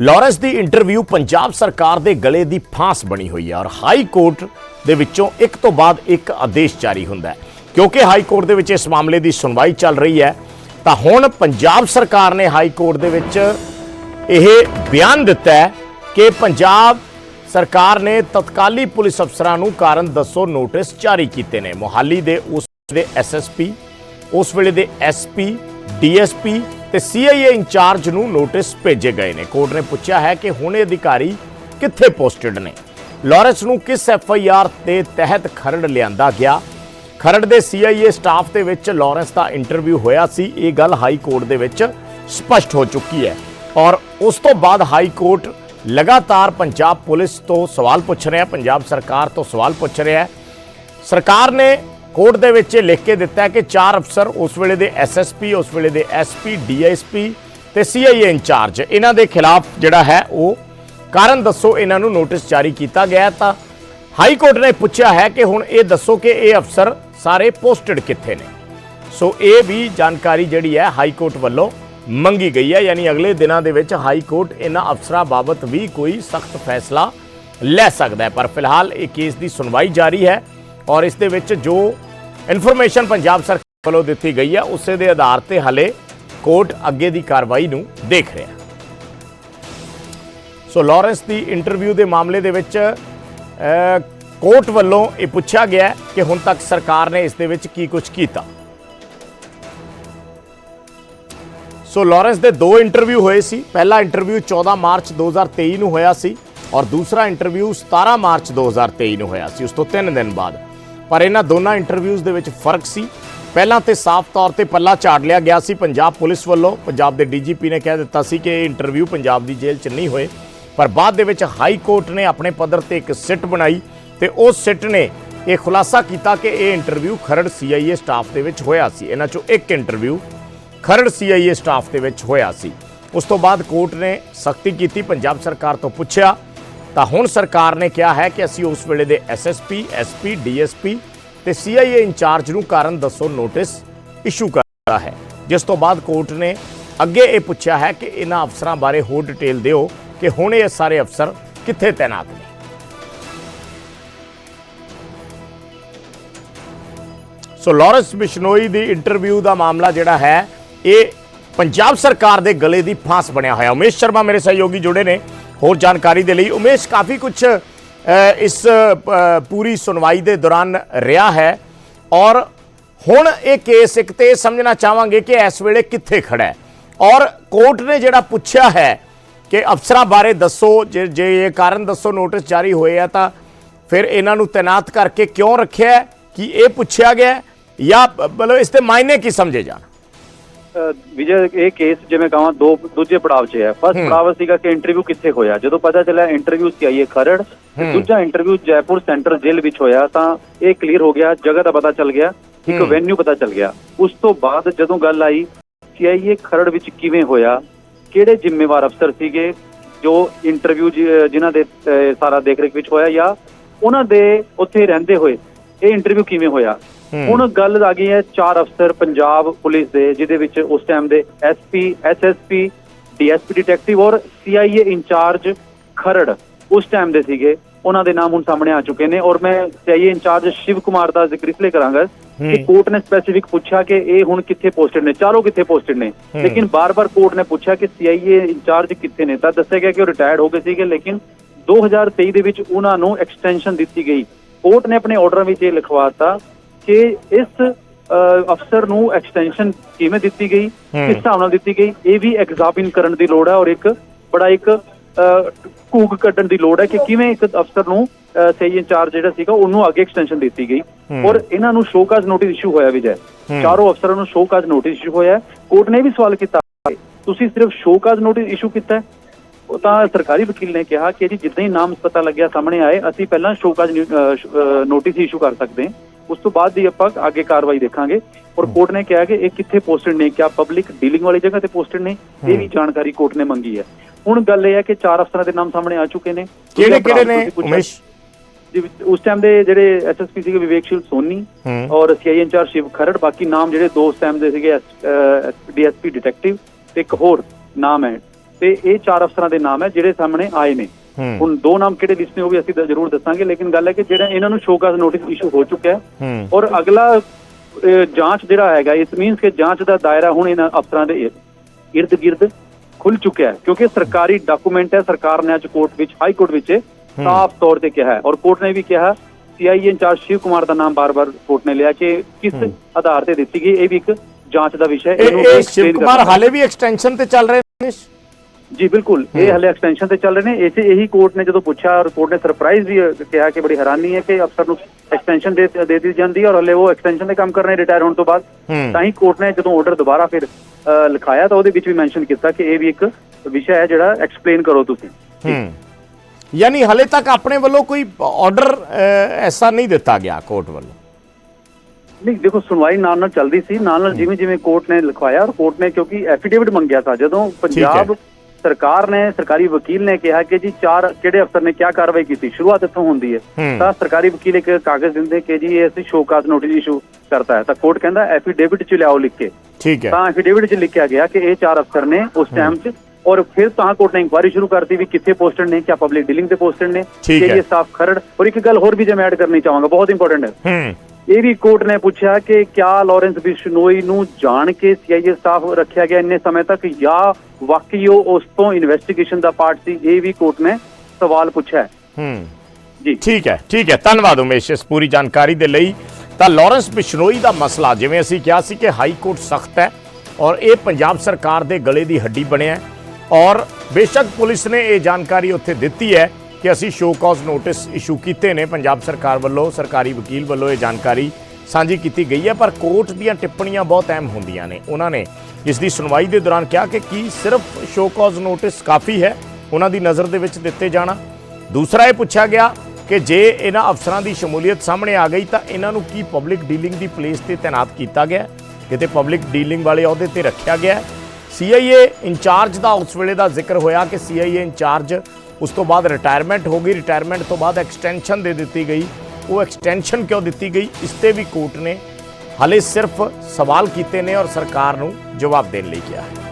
Lawrence ਦੀ interview Punjab ਸਰਕਾਰ ਦੇ ਗਲੇ ਦੀ ਫਾਂਸ ਬਣੀ ਹੋਈ ਹੈ ਔਰ ਹਾਈ ਕੋਰਟ ਦੇ ਵਿੱਚੋਂ ਇੱਕ ਤੋਂ ਬਾਅਦ ਇੱਕ ਆਦੇਸ਼ ਜਾਰੀ ਹੁੰਦਾ ਹੈ। ਕਿਉਂਕਿ ਹਾਈ ਕੋਰਟ ਦੇ ਵਿੱਚ ਇਸ ਮਾਮਲੇ ਦੀ ਸੁਣਵਾਈ ਚੱਲ ਰਹੀ ਹੈ, ਤਾਂ ਹੁਣ ਪੰਜਾਬ ਸਰਕਾਰ ਨੇ ਹਾਈ ਕੋਰਟ ਦੇ ਵਿੱਚ ਇਹ ਬਿਆਨ ਦਿੱਤਾ ਹੈ ਕਿ ਪੰਜਾਬ ਸਰਕਾਰ ਨੇ ਤਤਕਾਲੀ ਪੁਲਿਸ ਅਫਸਰਾਂ ਨੂੰ ਕਾਰਨ ਦੱਸੋ ਨੋਟਿਸ ਜਾਰੀ ਕੀਤੇ ਨੇ। ਮੋਹਾਲੀ ਦੇ ਉਸ ਦੇ ਐਸਐਸਪੀ ਉਸ ਵੇਲੇ ਦੇ ਐਸਪੀ ਡੀਐਸਪੀ ਤੇ ਸੀਆਈਏ ਇੰਚਾਰਜ ਨੂੰ ਨੋਟਿਸ ਭੇਜੇ ਗਏ ਨੇ। ਕੋਰਟ ਨੇ ਪੁੱਛਿਆ ਹੈ ਕਿ ਹੁਣ ਇਹ ਅਧਿਕਾਰੀ ਕਿੱਥੇ ਪੋਸਟਡ ਨੇ। ਲਾਰੈਂਸ ਨੂੰ ਕਿਸ ਐਫਆਈਆਰ ਦੇ ਤਹਿਤ ਖਰੜ ਲਿਆਂਦਾ ਗਿਆ? ਖਰੜ ਦੇ ਸੀਆਈਏ ਸਟਾਫ ਦੇ ਵਿੱਚ ਲਾਰੈਂਸ ਦਾ ਇੰਟਰਵਿਊ ਹੋਇਆ ਸੀ। ਇਹ ਗੱਲ ਹਾਈ ਕੋਰਟ ਦੇ ਵਿੱਚ ਸਪਸ਼ਟ ਹੋ ਚੁੱਕੀ ਹੈ। ਔਰ ਉਸ ਤੋਂ ਬਾਅਦ ਹਾਈ ਕੋਰਟ ਲਗਾਤਾਰ ਪੰਜਾਬ ਪੁਲਿਸ ਤੋਂ ਸਵਾਲ ਪੁੱਛ ਰਿਹਾ ਪੰਜਾਬ ਸਰਕਾਰ ਤੋਂ ਸਵਾਲ ਪੁੱਛ ਰਿਹਾ ਸਰਕਾਰ ਨੇ ਕੋਰਟ ਦੇ ਵਿੱਚ ਇਹ ਲਿਖ ਕੇ ਦਿੱਤਾ ਕਿ ਚਾਰ ਅਫਸਰ ਉਸ ਵੇਲੇ ਦੇ ਐਸਐਸਪੀ ਉਸ ਵੇਲੇ ਦੇ ਐਸਪੀ ਡੀਐਸਪੀ ਤੇ ਸੀਆਈਏ ਇੰਚਾਰਜ। ਇਹਨਾਂ ਦੇ ਖਿਲਾਫ ਜਿਹੜਾ ਹੈ ਉਹ ਕਾਰਨ ਦੱਸੋ, ਇਹਨਾਂ ਨੂੰ ਨੋਟਿਸ ਜਾਰੀ ਕੀਤਾ ਗਿਆ ਤਾਂ ਹਾਈ ਕੋਰਟ ਨੇ ਪੁੱਛਿਆ ਹੈ ਕਿ ਹੁਣ ਇਹ ਦੱਸੋ ਕਿ ਇਹ ਅਫਸਰ ਸਾਰੇ ਪੋਸਟਡ ਕਿੱਥੇ ਨੇ। ਸੋ ਇਹ ਵੀ ਜਾਣਕਾਰੀ ਜਿਹੜੀ ਹੈ ਹਾਈ ਕੋਰਟ ਵੱਲੋਂ ਮੰਗੀ ਗਈ ਹੈ, ਯਾਨੀ ਅਗਲੇ ਦਿਨਾਂ ਦੇ ਵਿੱਚ ਹਾਈ ਕੋਰਟ ਇਹਨਾਂ ਅਫਸਰਾਂ ਬਾਬਤ ਵੀ ਕੋਈ ਸਖਤ ਫੈਸਲਾ ਲੈ ਸਕਦਾ ਹੈ। ਪਰ ਫਿਲਹਾਲ ਇਹ ਕੇਸ ਦੀ ਸੁਣਵਾਈ ਜਾਰੀ ਹੈ ਔਰ ਇਸ ਦੇ ਵਿੱਚ ਜੋ ਇਨਫੋਰਮੇਸ਼ਨ ਪੰਜਾਬ ਸਰਕਾਰ ਵੱਲੋਂ ਦਿੱਤੀ ਗਈ ਹੈ ਉਸੇ ਦੇ ਆਧਾਰ ਤੇ ਹਲੇ ਕੋਰਟ ਅੱਗੇ ਦੀ ਕਾਰਵਾਈ ਨੂੰ ਦੇਖ ਰਿਹਾ। ਸੋ ਲਾਰੈਂਸ ਦੀ ਇੰਟਰਵਿਊ ਦੇ ਮਾਮਲੇ ਦੇ ਵਿੱਚ ਕੋਰਟ ਵੱਲੋਂ ਇਹ ਪੁੱਛਿਆ ਗਿਆ ਕਿ ਹੁਣ ਤੱਕ ਸਰਕਾਰ ਨੇ ਇਸ ਦੇ ਵਿੱਚ ਕੀ ਕੁਝ ਕੀਤਾ। ਸੋ ਲਾਰੈਂਸ ਦੇ ਦੋ ਇੰਟਰਵਿਊ ਹੋਏ ਸੀ। ਪਹਿਲਾ ਇੰਟਰਵਿਊ 14 ਮਾਰਚ 2023 ਨੂੰ ਹੋਇਆ ਸੀ ਔਰ ਦੂਸਰਾ ਇੰਟਰਵਿਊ 17 ਮਾਰਚ 2023 ਨੂੰ ਹੋਇਆ ਸੀ। ਉਸ ਤੋਂ 3 ਦਿਨ ਬਾਅਦ। ਪਰ ਇਹਨਾਂ ਦੋਨਾਂ ਇੰਟਰਵਿਊਜ਼ ਦੇ ਵਿੱਚ ਫ਼ਰਕ ਸੀ। ਪਹਿਲਾਂ ਤੇ ਸਾਫ਼ ਤੌਰ ਤੇ ਪੱਲਾ ਝਾੜ ਲਿਆ ਗਿਆ ਸੀ ਪੰਜਾਬ ਪੁਲਿਸ ਵੱਲੋਂ। ਪੰਜਾਬ ਦੇ ਡੀਜੀਪੀ ਨੇ ਕਹਿ ਦਿੱਤਾ ਸੀ ਕਿ ਇਹ ਇੰਟਰਵਿਊ ਪੰਜਾਬ ਦੀ ਜੇਲ੍ਹ 'ਚ ਨਹੀਂ ਹੋਏ। ਪਰ ਬਾਅਦ ਦੇ ਵਿੱਚ ਹਾਈ ਕੋਰਟ ਨੇ ਆਪਣੇ ਪੱਧਰ ਤੇ ਇੱਕ ਸਿੱਟ ਬਣਾਈ ਤੇ ਉਸ ਸਿੱਟ ਨੇ ਇਹ ਖੁਲਾਸਾ ਕੀਤਾ ਕਿ ਇਹ ਇੰਟਰਵਿਊ ਖਰੜ ਸੀਆਈਏ ਸਟਾਫ ਦੇ ਵਿੱਚ ਹੋਇਆ ਸੀ। ਇਹਨਾਂ 'ਚੋਂ ਇੱਕ ਇੰਟਰਵਿਊ ਖਰੜ ਸੀਆਈਏ ਸਟਾਫ ਦੇ ਵਿੱਚ ਹੋਇਆ ਸੀ। ਉਸ ਤੋਂ ਬਾਅਦ ਕੋਰਟ ਨੇ ਸਖਤੀ ਕੀਤੀ, ਪੰਜਾਬ ਸਰਕਾਰ ਤੋਂ ਪੁੱਛਿਆ ਤਾਂ ਹੁਣ ਸਰਕਾਰ ਨੇ ਕਿਹਾ ਹੈ ਕਿ ਅਸੀਂ ਉਸ ਵੇਲੇ ਦੇ ਐਸਐਸਪੀ ਐਸਪੀ ਡੀਐਸਪੀ ਤੇ ਸੀਆਈਏ ਇੰਚਾਰਜ ਨੂੰ ਕਾਰਨ ਦੱਸੋ ਨੋਟਿਸ ਇਸ਼ੂ ਕਰਦਾ ਹੈ। ਜਿਸ ਤੋਂ ਬਾਅਦ ਕੋਰਟ ਨੇ ਅੱਗੇ ਇਹ ਪੁੱਛਿਆ ਹੈ ਕਿ ਇਹਨਾਂ ਅਫਸਰਾਂ ਬਾਰੇ ਹੋਰ ਡਿਟੇਲ ਦਿਓ ਕਿ ਹੁਣ ਇਹ ਸਾਰੇ ਅਫਸਰ ਕਿੱਥੇ ਤਾਇਨਾਤ ਨੇ। ਸੋ ਲਾਰੈਂਸ ਬਿਸ਼ਨੋਈ ਦੀ ਇੰਟਰਵਿਊ ਦਾ ਮਾਮਲਾ ਜਿਹੜਾ ਹੈ, ਇਹ ਪੰਜਾਬ ਸਰਕਾਰ ਦੇ ਗਲੇ ਦੀ ਫਾਂਸ ਬਣਿਆ ਹੋਇਆ। ਉਮੇਸ਼ ਸ਼ਰਮਾ ਮੇਰੇ ਸਹਿਯੋਗੀ ਜੁੜੇ ਨੇ। ਹੋਰ ਜਾਣਕਾਰੀ ਦੇ ਲਈ ਉਮੇਸ਼ ਕਾਫੀ ਕੁਝ ਇਸ ਪੂਰੀ ਸੁਣਵਾਈ ਦੇ ਦੌਰਾਨ ਰਿਹਾ ਹੈ। ਔਰ ਹੁਣ ਇਹ ਕੇਸ ਇੱਕ ਤੇ ਇਹ ਸਮਝਣਾ ਚਾਹਾਂਗੇ ਕਿ ਇਸ ਵੇਲੇ ਕਿੱਥੇ ਖੜਾ ਹੈ। ਔਰ ਕੋਰਟ ਨੇ ਜਿਹੜਾ ਪੁੱਛਿਆ ਹੈ ਕਿ ਅਫਸਰਾਂ ਬਾਰੇ ਦੱਸੋ, ਜੇ ਜੇ ਇਹ ਕਾਰਨ ਦੱਸੋ, ਨੋਟਿਸ ਜਾਰੀ ਹੋਏ ਆ ਤਾਂ ਫਿਰ ਇਹਨਾਂ ਨੂੰ ਤਾਇਨਾਤ ਕਰਕੇ ਕਿਉਂ ਰੱਖਿਆ ਕਿ ਇਹ ਪੁੱਛਿਆ ਗਿਆ ਜਾਂ ਮਤਲਬ ਇਸ ਤੇ ਮਾਇਨੇ ਕੀ ਸਮਝੇ ਜਾਣ? ਵਿਜੇ ਇਹ ਕੇਸ ਜਿਵੇਂ ਕਹਾਂ ਦੋ ਦੂਜੇ ਪੜਾਵ 'ਚ ਹੈ। ਫਸਟ ਪੜਾਵ ਸੀਗਾ ਕਿ ਇੰਟਰਵਿਊ ਕਿੱਥੇ ਹੋਇਆ? ਜਦੋਂ ਪਤਾ ਚੱਲਿਆ ਇੰਟਰਵਿਊ ਸੀਆਈਏ ਖਰੜ ਤੇ ਦੂਜਾ ਇੰਟਰਵਿਊ ਜੈਪੁਰ ਸੈਂਟਰ ਜੇਲ੍ਹ ਵਿੱਚ ਹੋਇਆ ਤਾਂ ਇਹ ਕਲੀਅਰ ਹੋ ਗਿਆ ਜਗ੍ਹਾ ਦਾ ਪਤਾ ਚੱਲ ਗਿਆ ਇੱਕ ਵੈਨਿਊ ਪਤਾ ਚੱਲ ਗਿਆ। ਉਸ ਤੋਂ ਬਾਅਦ ਜਦੋਂ ਗੱਲ ਆਈ ਸੀਆਈਏ ਖਰੜ ਵਿੱਚ ਕਿਵੇਂ ਹੋਇਆ ਕਿਹੜੇ ਜ਼ਿੰਮੇਵਾਰ ਅਫਸਰ ਸੀਗੇ ਜੋ ਇੰਟਰਵਿਊ ਜਿਨ੍ਹਾਂ ਦੇ ਸਾਰਾ ਦੇਖਰੇਖ ਵਿੱਚ ਹੋਇਆ ਜਾਂ ਉਹਨਾਂ ਦੇ ਉੱਥੇ ਰਹਿੰਦੇ ਹੋਏ ਇਹ ਇੰਟਰਵਿਊ ਕਿਵੇਂ ਹੋਇਆ? ਹੁਣ ਗੱਲ ਆ ਗਈ ਹੈ ਚਾਰ ਅਫਸਰ ਪੰਜਾਬ ਪੁਲਿਸ ਦੇ ਜਿਹਦੇ ਵਿੱਚ ਉਸ ਟਾਈਮ ਦੇ ਐਸਪੀ ਐਸਐਸਪੀ ਡੀਐਸਪੀ ਡਿਟੈਕਟਿਵ ਔਰ ਸੀਆਈਏ ਇੰਚਾਰਜ ਖਰੜ ਉਸ ਟਾਈਮ ਦੇ ਸੀਗੇ। ਉਹਨਾਂ ਦੇ ਨਾਮ ਹੁਣ ਸਾਹਮਣੇ ਆ ਚੁੱਕੇ ਨੇ ਔਰ ਮੈਂ ਸੀਆਈਏ ਇੰਚਾਰਜ ਸ਼ਿਵ ਕੁਮਾਰ ਦਾ ਜ਼ਿਕਰ ਇਸ ਲਈ ਕਰਾਂਗਾ ਕਿ ਕੋਰਟ ਨੇ ਸਪੈਸੀਫਿਕ ਪੁੱਛਿਆ ਕਿ ਇਹ ਹੁਣ ਕਿੱਥੇ ਪੋਸਟਡ ਨੇ ਚਾਰੋਂ ਕਿੱਥੇ ਪੋਸਟਡ ਨੇ। ਲੇਕਿਨ ਬਾਰ-ਬਾਰ ਕੋਰਟ ਨੇ ਪੁੱਛਿਆ ਕਿ ਸੀਆਈਏ ਇੰਚਾਰਜ ਕਿੱਥੇ ਨੇ ਤਾਂ ਦੱਸਿਆ ਗਿਆ ਕਿ ਉਹ ਰਿਟਾਇਰਡ ਹੋ ਗਏ ਸੀਗੇ ਲੇਕਿਨ 2023 ਦੇ ਵਿੱਚ ਉਹਨਾਂ ਨੂੰ ਐਕਸਟੈਂਸ਼ਨ ਦਿੱਤੀ ਗਈ। ਕੋਰਟ ਨੇ ਆਪਣੇ ਆਰਡਰ ਵਿੱਚ ਇਹ ਲਿਖਵਾਤਾ ਕਿ ਇਸ ਅਫਸਰ ਨੂੰ ਐਕਸਟੈਂਸ਼ਨ ਕਿਵੇਂ ਦਿੱਤੀ ਗਈ ਕਿਸ ਹਿਸਾਬ ਨਾਲ ਦਿੱਤੀ ਗਈ ਇਹ ਵੀ ਐਗਜ਼ਾਮਿਨ ਕਰਨ ਦੀ ਲੋੜ ਹੈ ਔਰ ਇੱਕ ਬੜਾ ਇੱਕ ਕੂਕ ਕੱਢਣ ਦੀ ਲੋੜ ਹੈ ਕਿ ਕਿਵੇਂ ਇੱਕ ਅਫਸਰ ਨੂੰ ਸਹੀ ਇੰਚਾਰਜ ਜਿਹੜਾ ਸੀਗਾ ਉਹਨੂੰ ਅੱਗੇ ਐਕਸਟੈਂਸ਼ਨ ਦਿੱਤੀ ਗਈ। ਔਰ ਇਹਨਾਂ ਨੂੰ ਸ਼ੋਕਾਜ਼ ਨੋਟਿਸ ਇਸ਼ੂ ਹੋਇਆ ਵਿਜੈ ਚਾਰੋਂ ਅਫਸਰਾਂ ਨੂੰ ਸ਼ੋਕਾਜ਼ ਨੋਟਿਸ ਇਸ਼ੂ ਹੋਇਆ। ਕੋਰਟ ਨੇ ਵੀ ਸਵਾਲ ਕੀਤਾ। ਤੁਸੀਂ ਸਿਰਫ ਸ਼ੋਕਾਜ਼ ਨੋਟਿਸ ਇਸ਼ੂ ਕੀਤਾ। ਉਹ ਤਾਂ ਸਰਕਾਰੀ ਵਕੀਲ ਨੇ ਕਿਹਾ ਕਿ ਜੀ ਜਿੱਦਾਂ ਹੀ ਨਾਮ ਪਤਾ ਲੱਗਿਆ ਸਾਹਮਣੇ ਆਏ ਅਸੀਂ ਪਹਿਲਾਂ ਸ਼ੋਕਾਜ਼ ਨੋਟਿਸ ਇਸ਼ੂ ਕਰ ਸਕਦੇ ਹਾਂ। ਉਸ ਤੋਂ ਬਾਅਦ ਦੀ ਆਪਾਂ ਅੱਗੇ ਕਾਰਵਾਈ ਦੇਖਾਂਗੇ। ਔਰ ਕੋਰਟ ਨੇ ਕਿਹਾ ਕਿ ਇਹ ਕਿੱਥੇ ਪੋਸਟਡ ਨੇ ਕਿਆ ਪਬਲਿਕ ਡੀਲਿੰਗ ਵਾਲੀ ਜਗ੍ਹਾ ਤੇ ਪੋਸਟਡ ਨੇ ਇਹ ਵੀ ਜਾਣਕਾਰੀ ਕੋਰਟ ਨੇ ਮੰਗੀ ਹੈ। ਹੁਣ ਗੱਲ ਇਹ ਹੈ ਕਿ ਚਾਰ ਅਫਸਰਾਂ ਦੇ ਨਾਮ ਸਾਹਮਣੇ ਆ ਚੁੱਕੇ ਨੇ। ਕਿਹੜੇ ਕਿਹੜੇ ਨੇ? ਉਮੇਸ਼। ਉਸ ਟਾਈਮ ਦੇ ਜਿਹੜੇ ਐਸਐਸਪੀ ਸੀਗੇ ਵਿਵੇਕਸ਼ੀਲ ਸੋਨੀ। ਔਰ ਸੀਆਈ ਇੰਚਾਰਜ ਸ਼ਿਵ ਖਰੜ ਬਾਕੀ ਨਾਮ ਜਿਹੜੇ ਦੋ ਉਸ ਟਾਈਮ ਦੇ ਸੀਗੇ ਡੀਐਸਪੀ ਡਿਟੈਕਟਿਵ ਤੇ ਇੱਕ ਹੋਰ ਨਾਮ ਹੈ। ਤੇ ਇਹ ਚਾਰ ਅਫਸਰਾਂ ਦੇ ਨਾਮ ਹੈ ਜਿਹੜੇ ਸਾਹਮਣੇ ਆਏ ਨੇ। ਹੁਣ ਦੋ ਨਾਮ ਕਿਹੜੇ ਲਿਸਟ ਨੇ ਉਹ ਵੀ ਅਸੀਂ ਤਾਂ ਜ਼ਰੂਰ ਦੱਸਾਂਗੇ ਲੇਕਿਨ ਗੱਲ ਹੈ ਕਿ ਜਿਹੜਾ ਇਹਨਾਂ ਨੂੰ ਸ਼ੋਕਾਜ਼ ਨੋਟਿਸ ਇਸ਼ੂ ਹੋ ਚੁੱਕਿਆ ਹੈ ਔਰ ਅਗਲਾ ਜਾਂਚ ਜਿਹੜਾ ਹੈਗਾ ਇਸ ਮੀਨਸ ਕਿ ਜਾਂਚ ਦਾ ਦਾਇਰਾ ਹੁਣ ਇਹਨਾਂ ਅਫਸਰਾਂ ਦੇ ਇਰਦ ਗਿਰਦ ਖੁੱਲ ਚੁੱਕਿਆ ਹੈ ਕਿਉਂਕਿ ਸਰਕਾਰੀ ਡਾਕੂਮੈਂਟ ਹੈ ਸਰਕਾਰ ਨੇ ਅੱਜ ਕੋਰਟ ਵਿੱਚ ਹਾਈ ਕੋਰਟ ਵਿੱਚ ਸਾਫ਼ ਤੌਰ ਤੇ ਕਿਹਾ ਹੈ। ਔਰ ਕੋਰਟ ਨੇ ਵੀ ਕਿਹਾ ਸੀਆਈਏ ਇੰਚਾਰਜ ਸ਼ਿਵ ਕੁਮਾਰ ਦਾ ਨਾਮ ਬਾਰ-ਬਾਰ ਕੋਰਟ ਨੇ ਲਿਆ ਕਿ ਕਿਸ ਆਧਾਰ ਤੇ ਦਿੱਤੀ ਗਈ ਇਹ ਵੀ ਇੱਕ ਜਾਂਚ ਦਾ ਵਿਸ਼ਾ ਹੈ ਇਹ ਇਹ explain ਸ਼ਿਵ ਕੁਮਾਰ। ਹਾਲੇ ਵੀ ਐਕਸਟੈਂਸ਼ਨ ਤੇ ਚੱਲ ਰਹੇ ਨੇ ਜੀ ਬਿਲਕੁਲ। ਇਹ ਹਲੇ ਐਕਸਟੈਂਸ਼ਨ ਤੇ ਚੱਲ ਰਹੇ ਨੇ। ਇਸੇ ਇਹੀ ਕੋਰਟ ਨੇ ਜਦੋਂ ਪੁੱਛਿਆ ਔਰ ਕੋਰਟ ਨੇ ਸਰਪ੍ਰਾਈਜ਼ ਵੀ ਕਿਹਾ ਕਿ ਬੜੀ ਹੈਰਾਨੀ ਹੈ ਕਿ ਅਫਸਰ ਨੂੰ ਐਕਸਟੈਂਸ਼ਨ ਦੇ ਦੇ ਦਿੱਤੀ ਜਾਂਦੀ ਔਰ ਹਲੇ ਉਹ ਐਕਸਟੈਂਸ਼ਨ ਦੇ ਕੰਮ ਕਰ ਰਹੇ ਰਿਟਾਇਰ ਹੋਣ ਤੋਂ ਬਾਅਦ। ਤਾਂ ਹੀ ਕੋਰਟ ਨੇ ਜਦੋਂ ਆਰਡਰ ਦੁਬਾਰਾ ਫਿਰ ਲਿਖਾਇਆ ਤਾਂ ਉਹਦੇ ਵਿੱਚ ਵੀ ਮੈਂਸ਼ਨ ਕੀਤਾ ਕਿ ਇਹ ਵੀ ਇੱਕ ਵਿਸ਼ਾ ਹੈ ਜਿਹੜਾ ਐਕਸਪਲੇਨ ਕਰੋ ਤੁਸੀਂ। ਯਾਨੀ ਹਲੇ ਤੱਕ ਆਪਣੇ ਵੱਲੋਂ ਕੋਈ ਆਰਡਰ ਐਸਾ ਨਹੀਂ ਦਿੱਤਾ ਗਿਆ ਕੋਰਟ ਵੱਲੋਂ। ਨਹੀਂ ਦੇਖੋ ਸੁਣਵਾਈ ਨਾਲ ਨਾਲ ਚੱਲਦੀ ਸੀ। ਨਾਲ ਨਾਲ ਜਿਵੇਂ ਜਿਵੇਂ ਕੋਰਟ ਨੇ ਲਿਖਵਾਇਆ ਔਰ ਕੋਰਟ ਨੇ ਕਿਉਂਕਿ ਐਫੀਡੇਵਿਟ ਮੰਗਿਆ ਸੀ ਜਦੋਂ ਪੰਜਾਬ ਸਰਕਾਰ ਨੇ ਸਰਕਾਰੀ ਵਕੀਲ ਨੇ ਕਿਹਾ ਕਿ ਜੀ ਚਾਰ ਕਿਹੜੇ ਅਫਸਰ ਨੇ ਕਿਆ ਕਾਰਵਾਈ ਕੀਤੀ? ਸ਼ੁਰੂਆਤ ਇੱਥੋਂ ਹੁੰਦੀ ਹੈ। ਤਾਂ ਸਰਕਾਰੀ ਵਕੀਲ ਇੱਕ ਕਾਗਜ਼ ਦਿੰਦੇ ਕਿ ਜੀ ਇਹ ਅਸੀਂ ਸ਼ੋਕਾਜ਼ ਨੋਟਿਸ ਇਸ਼ੂ ਕਰਤਾ ਹੈ। ਤਾਂ ਕੋਰਟ ਕਹਿੰਦਾ ਐਫੀਡੇਵਿਟ ਚ ਲਿਆਓ ਲਿਖ ਕੇ। ਠੀਕ ਹੈ। ਤਾਂ ਐਫੀਡੇਵਿਟ 'ਚ ਲਿਖਿਆ ਗਿਆ ਕਿ ਇਹ ਚਾਰ ਅਫਸਰ ਨੇ ਉਸ ਟਾਈਮ 'ਚ ਔਰ ਫਿਰ ਤਾਂ ਕੋਰਟ ਨੇ ਇਨਕੁਆਇਰੀ ਸ਼ੁਰੂ ਕਰਤੀ ਵੀ ਕਿੱਥੇ ਪੋਸਟਡ ਨੇ ਕਿਆ ਪਬਲਿਕ ਡੀਲਿੰਗ ਤੇ ਪੋਸਟਡ ਨੇ ਹੈ। ਇਹ ਸਟਾਫ ਖਰੜ। ਔਰ ਇੱਕ ਗੱਲ ਹੋਰ ਵੀ ਜੇ ਮੈਂ ਐਡ ਕਰਨੀ ਚਾਹਾਂਗਾ ਬਹੁਤ ਇੰਪੋਰਟੈਂਟ ਹੈ। ਹੂੰ। ਇਹ ਵੀ ਕੋਰਟ ਨੇ ਪੁੱਛਿਆ ਕਿ ਕਿਆ ਲਾਰੈਂਸ ਬਿਸ਼ਨੋਈ ਨੂੰ ਜਾਣ ਕੇ ਸੀਆਈਏ ਸਟਾਫ ਰੱਖਿਆ ਗਿਆ ਇੰਨੇ ਸਮੇਂ ਤੱਕ ਜਾਂ ਵਾਕਈ ਉਹ ਉਸ ਤੋਂ ਇਨਵੈਸਟੀਗੇਸ਼ਨ ਦਾ ਪਾਰਟ ਸੀ ਇਹ ਵੀ ਕੋਰਟ ਨੇ ਸਵਾਲ ਪੁੱਛਿਆ ਹੈ। ਹੂੰ। ਜੀ। ਠੀਕ ਹੈ ਠੀਕ ਹੈ। ਧੰਨਵਾਦ ਉਮੇਸ਼ ਇਸ ਪੂਰੀ ਜਾਣਕਾਰੀ ਦੇ ਲਈ। ਤਾਂ ਲਾਰੈਂਸ ਬਿਸ਼ਨੋਈ ਦਾ ਮਸਲਾ ਜਿਵੇਂ ਅਸੀਂ ਕਿਹਾ ਸੀ ਕਿ ਹਾਈ ਕੋਰਟ ਸਖਤ ਹੈ ਔਰ ਇਹ ਪੰਜਾਬ ਸਰਕਾਰ ਦੇ ਗਲੇ ਦੀ ਹੱਡੀ ਬਣਿਆ ਔਰ ਬੇਸ਼ੱਕ ਪੁਲਿਸ ਨੇ ਇਹ ਜਾਣਕਾਰੀ ਉੱਥੇ ਦਿੱਤੀ ਹੈ ਕਿ ਅਸੀਂ ਸ਼ੋਅ ਕਾਜ਼ ਨੋਟਿਸ ਇਸ਼ੂ ਕੀਤੇ ਨੇ, ਪੰਜਾਬ ਸਰਕਾਰ ਵੱਲੋਂ, ਸਰਕਾਰੀ ਵਕੀਲ ਵੱਲੋਂ ਇਹ ਜਾਣਕਾਰੀ ਸਾਂਝੀ ਕੀਤੀ ਗਈ ਹੈ, ਪਰ ਕੋਰਟ ਦੀਆਂ ਟਿੱਪਣੀਆਂ ਬਹੁਤ ਅਹਿਮ ਹੁੰਦੀਆਂ ਨੇ। ਉਹਨਾਂ ਨੇ ਇਸ ਦੀ ਸੁਣਵਾਈ ਦੇ ਦੌਰਾਨ ਕਿਹਾ ਕਿ ਕੀ ਸਿਰਫ ਸ਼ੋਅ ਕਾਜ਼ ਨੋਟਿਸ ਕਾਫੀ ਹੈ, ਉਹਨਾਂ ਦੀ ਨਜ਼ਰ ਦੇ ਵਿੱਚ ਦਿੱਤੇ ਜਾਣਾ। ਦੂਸਰਾ ਇਹ ਪੁੱਛਿਆ ਗਿਆ ਕਿ ਜੇ ਇਹਨਾਂ ਅਫਸਰਾਂ ਦੀ ਸ਼ਮੂਲੀਅਤ ਸਾਹਮਣੇ ਆ ਗਈ ਤਾਂ ਇਹਨਾਂ ਨੂੰ ਕੀ ਪਬਲਿਕ ਡੀਲਿੰਗ ਦੀ ਪਲੇਸ ਤੇ ਤਾਇਨਾਤ ਕੀਤਾ ਗਿਆ ਕਿਤੇ ਪਬਲਿਕ ਡੀਲਿੰਗ ਵਾਲੇ ਅਹੁਦੇ ਤੇ ਰੱਖਿਆ ਗਿਆ ਸੀਆਈਏ ਇੰਚਾਰਜ ਦਾ ਉਸ ਵੇਲੇ ਦਾ ਜ਼ਿਕਰ ਹੋਇਆ ਕਿ ਸੀਆਈਏ ਇੰਚਾਰਜ ਉਸ ਤੋਂ ਬਾਅਦ ਰਿਟਾਇਰਮੈਂਟ ਹੋ ਗਈ। ਰਿਟਾਇਰਮੈਂਟ ਤੋਂ ਬਾਅਦ ਐਕਸਟੈਂਸ਼ਨ ਦੇ ਦਿੱਤੀ ਗਈ। ਉਹ ਐਕਸਟੈਂਸ਼ਨ ਕਿਉਂ ਦਿੱਤੀ ਗਈ? ਇਸ ਤੇ ਵੀ ਕੋਰਟ ਨੇ ਹਲੇ ਸਿਰਫ ਸਵਾਲ ਕੀਤੇ ਨੇ ਔਰ ਸਰਕਾਰ ਨੂੰ ਜਵਾਬ ਦੇਣ ਲਈ ਕਿਹਾ ਹੈ।